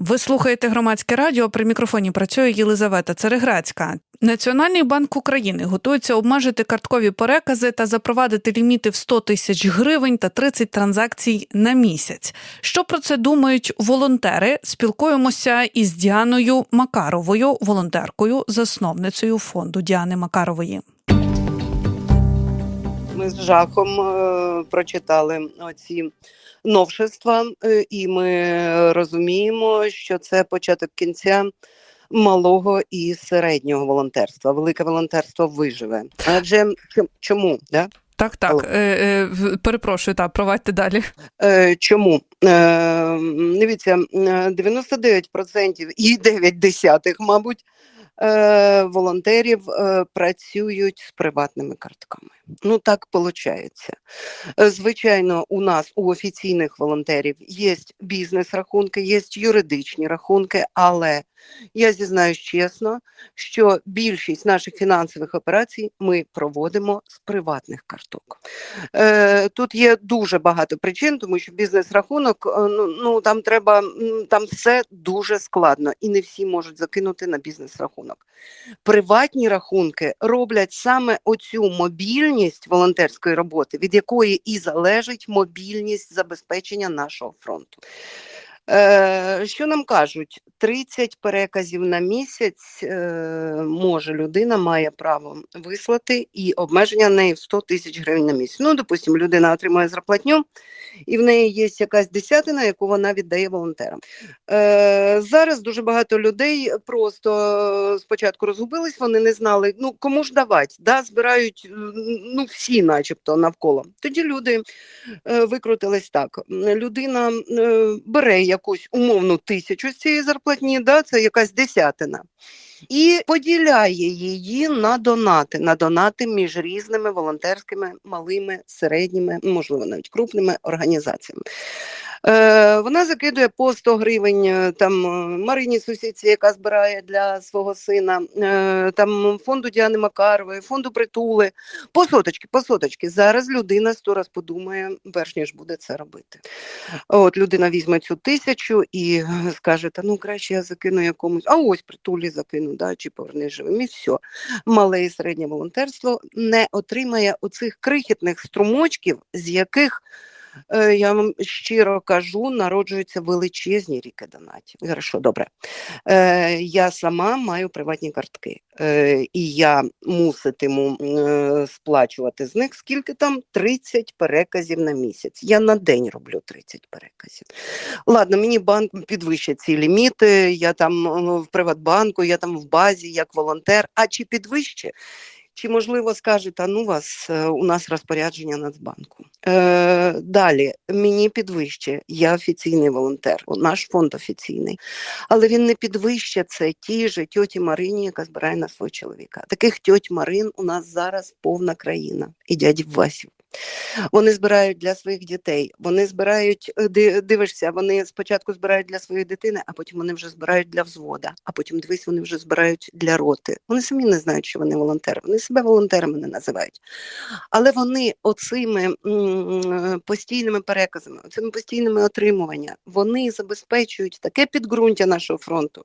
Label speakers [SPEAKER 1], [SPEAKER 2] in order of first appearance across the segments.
[SPEAKER 1] Ви слухаєте громадське радіо. При мікрофоні працює Єлизавета Цереграцька. Національний банк України готується обмежити карткові перекази та запровадити ліміти в 100 тисяч гривень та 30 транзакцій на місяць. Що про це думають волонтери? Спілкуємося із Діаною Макаровою, волонтеркою, засновницею фонду Діани Макарової.
[SPEAKER 2] Ми з жахом е, прочитали оці новшества, е, і ми розуміємо, що це початок кінця малого і середнього волонтерства. Велике волонтерство виживе. Адже чому? Да?
[SPEAKER 1] Так, так, е, е, перепрошую, так, провадьте далі.
[SPEAKER 2] Е, чому? Е, дивіться, е, 99% і 9 десятих, мабуть, е, волонтерів е, працюють з приватними картками. Ну так виходить. Звичайно, у нас у офіційних волонтерів є бізнес-рахунки, є юридичні рахунки, але я зізнаюсь чесно, що більшість наших фінансових операцій ми проводимо з приватних карток. Е, тут є дуже багато причин, тому що бізнес-рахунок, е, ну, ну там треба, там все дуже складно, і не всі можуть закинути на бізнес-рахунок. Приватні рахунки роблять саме оцю мобільність волонтерської роботи, від якої і залежить мобільність забезпечення нашого фронту. Е, що нам кажуть? 30 переказів на місяць е, може людина має право вислати, і обмеження в неї в 100 тисяч гривень на місяць. Ну, допустимо, людина отримує зарплатню, і в неї є якась десятина, яку вона віддає волонтерам. Е, зараз дуже багато людей просто спочатку розгубились, вони не знали, ну кому ж давати, да, збирають ну, всі, начебто, навколо. Тоді люди викрутились так. Людина бере якусь умовну тисячу з цієї зарплатні, да, це якась десятина. І поділяє її на донати, на донати між різними волонтерськими, малими, середніми, можливо, навіть крупними організаціями. Е, вона закидує по 100 гривень е, там е, Марині сусідці, яка збирає для свого сина, там фонду Діани Макарової, фонду притули. По соточки, по соточки. Зараз людина сто раз подумає, перш ніж буде це робити. От людина візьме цю тисячу і скаже: та ну краще я закину якомусь, а ось притулі закину, да, чи поверни живим, і все. Мале і середнє волонтерство не отримає оцих крихітних струмочків, з яких. Е, Я вам щиро кажу, народжуються величезні ріки донатів. Хорошо, добре. Е, я сама маю приватні картки, е, і я муситиму сплачувати з них скільки там 30 переказів на місяць. Я на день роблю 30 переказів. Ладно, мені банк підвищить ці ліміти. Я там в Приватбанку, я там в базі як волонтер. А чи підвищить? Чи можливо скажете, а ну вас е, у нас розпорядження Нацбанку? Е, далі мені підвище, я офіційний волонтер, наш фонд офіційний, але він не підвищить це тій же тьоті Марині, яка збирає на свого чоловіка. Таких тьоть Марин у нас зараз повна країна і дядів Васів. Вони збирають для своїх дітей. Вони збирають, е, дивишся, вони спочатку збирають для своєї дитини, а потім вони вже збирають для взвода, а потім дивись, вони вже збирають для роти. Вони самі не знають, що вони волонтери. Вони себе волонтерами не називають. Але вони оцими постійними переказами, оцими постійними отримуваннями, вони забезпечують таке підґрунтя нашого фронту,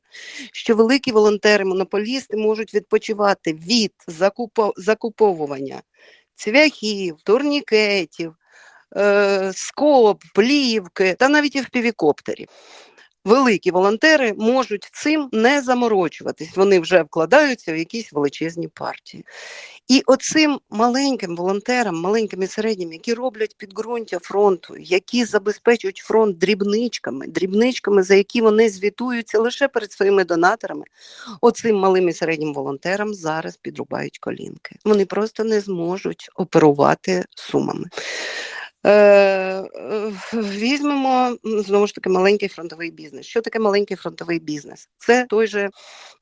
[SPEAKER 2] що великі волонтери, монополісти можуть відпочивати від закупо- закуповування цвяхів, турнікетів, е, скоб, плівки та навіть і в півікоптерів. Великі волонтери можуть цим не заморочуватись. Вони вже вкладаються в якісь величезні партії. І оцим маленьким волонтерам, маленьким і середнім, які роблять підґрунтя фронту, які забезпечують фронт дрібничками, дрібничками, за які вони звітуються лише перед своїми донаторами, оцим малим і середнім волонтерам зараз підрубають колінки. Вони просто не зможуть оперувати сумами. Е, е, Візьмемо знову ж таки маленький фронтовий бізнес. Що таке маленький фронтовий бізнес? Це той же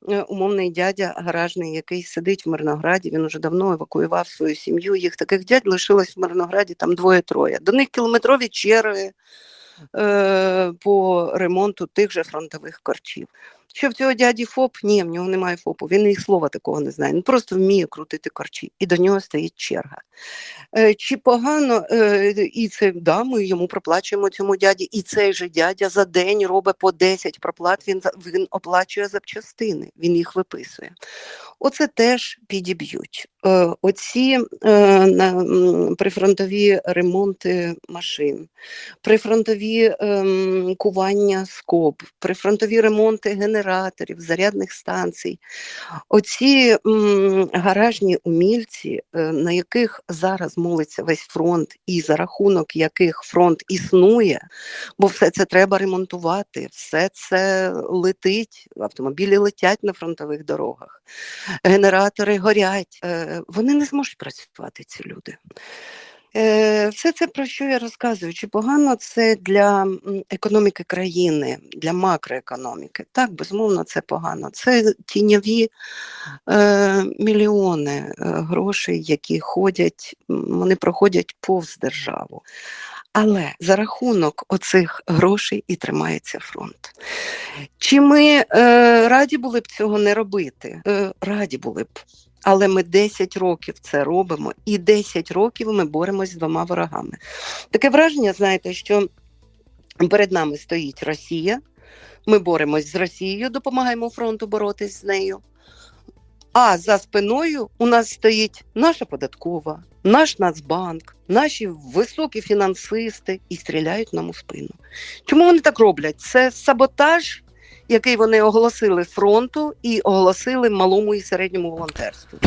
[SPEAKER 2] е, умовний дядя гаражний, який сидить в Мирнограді. Він уже давно евакуював свою сім'ю. Їх таких дядь лишилось в Мирнограді там двоє-троє. До них кілометрові черги по ремонту тих же фронтових корчів. Що в цього дяді ФОП? Ні, в нього немає ФОПу. Він і слова такого не знає. Він просто вміє крутити корчі, і до нього стоїть черга. Е, Чи погано, е, і це да, ми йому проплачуємо цьому дяді, і цей же дядя за день робить по 10 проплат, він, він оплачує запчастини, він їх виписує. Оце теж підіб'ють. Е, Оці на, прифронтові ремонти машин, прифронтові ем, кування скоб, прифронтові ремонти генераторів, зарядних станцій. Оці м, гаражні умільці, е, на яких зараз молиться весь фронт, і за рахунок яких фронт існує, бо все це треба ремонтувати, все це летить, автомобілі летять на фронтових дорогах, генератори горять. Е, Вони не зможуть працювати, ці люди. Е, Все це про що я розказую? Чи погано це для економіки країни, для макроекономіки? Так, безумовно, це погано. Це тіньові е, мільйони е, грошей, які ходять, вони проходять повз державу. Але за рахунок оцих грошей і тримається фронт. Чи ми е, раді були б цього не робити? Е, раді були б. Але ми 10 років це робимо, і 10 років ми боремось з двома ворогами. Таке враження, знаєте, що перед нами стоїть Росія. Ми боремось з Росією, допомагаємо фронту боротись з нею. А за спиною у нас стоїть наша податкова, наш Нацбанк, наші високі фінансисти і стріляють нам у спину. Чому вони так роблять? Це саботаж, який вони оголосили фронту і оголосили малому і середньому волонтерству.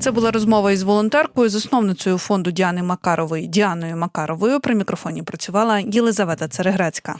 [SPEAKER 1] Це була розмова із волонтеркою, засновницею фонду Діани Макарової Діаною Макаровою. При мікрофоні працювала Єлизавета Цереграцька.